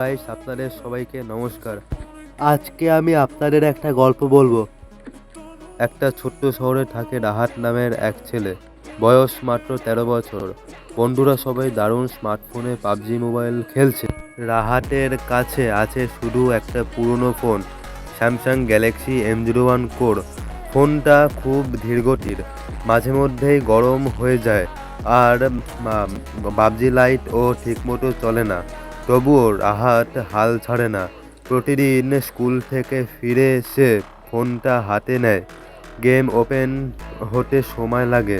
Guys আপনাদের সবাইকে নমস্কার। আজকে আমি আপনাদের একটা গল্প বলব। একটা ছোট্ট শহরে থাকে রাহাত নামের এক ছেলে। বয়স মাত্র তেরো বছর। বন্ধুরা সবাই দারুণ স্মার্টফোনে পাবজি মোবাইল খেলছে। রাহাতের কাছে আছে শুধু একটা পুরনো phone, Samsung Galaxy M zero one core ফোনটা খুব ধীরগতির, মাঝে মধ্যেই গরম হয়ে যায়। আর পাবজি লাইট ও ঠিকমতো চলে না। তবুও রাহাত হাল ছাড়ে না। প্রতিদিন স্কুল থেকে ফিরে এসে ফোনটা হাতে নেয়। গেম ওপেন হতে সময় লাগে।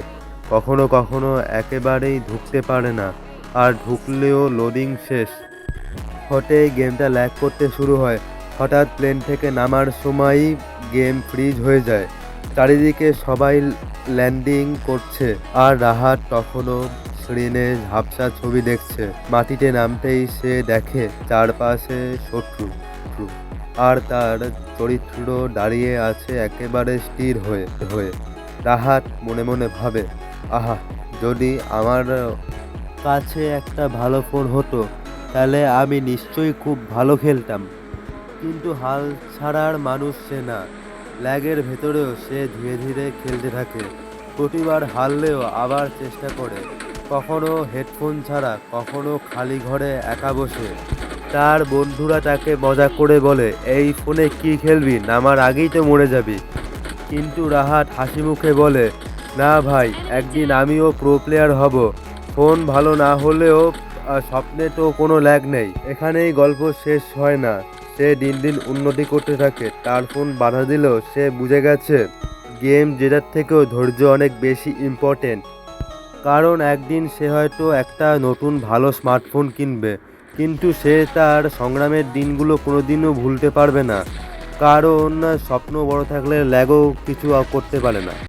কখনো কখনো একেবারেই ঢুকতে পারে না, আর ঢুকলেও লোডিং শেষ। হতেই গেমটা ল্যাগ করতে শুরু হয়। হঠাৎ প্লেন থেকে নামার সময়ই গেম ফ্রিজ হয়ে যায়। চারিদিকে সবাই ল্যান্ডিং করছে, আর রাহাত তখনও স্ক্রিনে ঝাপসা ছবি দেখছে। মাটিতে নামতেই সে দেখে চারপাশে শত্রু। আর তার চরিত্র দাঁড়িয়ে আছে একেবারে স্থির হয়ে হয়ে। রাহাত মনে মনে ভাবে, আহা, যদি আমার কাছে একটা ভালো ফোন হতো, তাহলে আমি নিশ্চয়ই খুব ভালো খেলতাম। কিন্তু হাল ছাড়ার মানুষ সে না। ল্যাগের ভেতরেও সে ধীরে ধীরে খেলতে থাকে। প্রতিবার হারলেও আবার চেষ্টা করে। কখনো হেডফোন ছাড়া, কখনো খালি ঘরে একা বসে। তার বন্ধুরা তাকে মজা করে বলে, এই ফোনে কি খেলবি? নামার আগেই তো মরে যাবি। কিন্তু রাহাত হাসি মুখে বলে, না ভাই, একদিন আমিও প্রো প্লেয়ার হব। ফোন ভালো না হলেও স্বপ্নে তো কোনো ল্যাগ নেই। এখানেই গল্প শেষ হয় না। সে দিন দিন উন্নতি করতে থাকে। তার ফোন বাধা দিলেও সে বুঝে গেছে, গেম জেতার থেকেও ধৈর্য অনেক বেশি ইম্পর্টেন্ট কারণ একদিন সে হয়তো একটা নতুন ভালো স্মার্টফোন কিনবে, কিন্তু সে তার সংগ্রামের দিনগুলো কোনোদিনও ভুলতে পারবে না, কারণ স্বপ্ন বড় থাকলে ল্যাগও কিছু করতে পারে না।